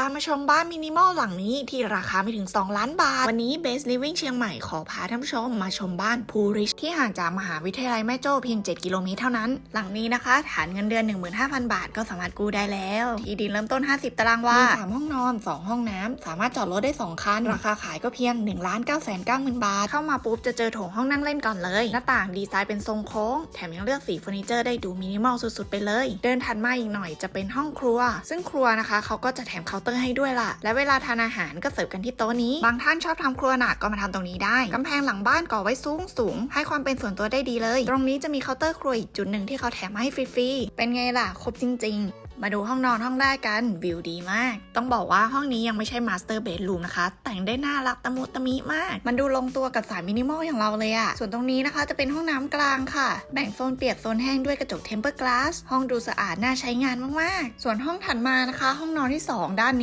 ามาชมบ้านมินิมอลหลังนี้ที่ราคาไม่ถึง 2 ล้านบาท วันนี้ Base Living เชียงใหม่ขอพาท่านผู้ชมมาชมบ้านภูริชที่ห่างจากมหาวิทยาลัยแม่โจ้เพียง 7 กิโลเมตรเท่านั้น หลังนี้นะคะ ฐานเงินเดือน 15,000 บาทก็สามารถกู้ได้แล้ว ที่ดินเริ่มต้น 50 ตารางวามี3ห้องนอน 2 ห้องน้ำสามารถจอดรถได้ 2 คัน ราคาขายก็เพียง1 9 9 0 0 0 0บาท เข้ามาปุ๊บจะเจอโถงห้องนั่งเล่นก่อนเลย หน้าต่างดีไซน์เป็นทรงโค้ง แถมยังเลือกสีเฟอร์นิเจอร์ได้ดูมินิมอลสุดๆไปเลย เดินถัดมาอีกหน่อยจะเป็นห้องครัว ซึ่งครัวนะคะเขาก็จะแถมเคาน์เตอร์ให้ด้วยล่ะ และเวลาทานอาหารก็เสิร์ฟกันที่โต๊ะนี้ บางท่านชอบทำครัวหนักก็มาทำตรงนี้ได้กำแพงหลังบ้านก่อไว้สูงสูงให้ความเป็นส่วนตัวได้ดีเลย ตรงนี้จะมีเคาน์เตอร์ครัวอีกจุดหนึ่งที่เขาแถมมาให้ฟรีๆเป็นไงล่ะครบจริง ๆ มาดูห้องนอนห้องแรกกันวิวดีมาก ต้องบอกว่าห้องนี้ยังไม่ใช่มาสเตอร์เบดรูมนะคะ แต่งได้น่ารักตะมุตะมิมาก มันดูลงตัวกับสายมินิมอลอย่างเราเลยอะส่วนตรงนี้นะคะจะเป็นห้องน้ำกลางค่ะ แบ่งโซนเปียกโซนแห้งด้วยกระจกเทมเปอร์กลาสห้องดูสะอาดน่าใช้งานมากๆ ส่วนห้องถัดมานะคะ ห้องนอนที่สองด้านนี้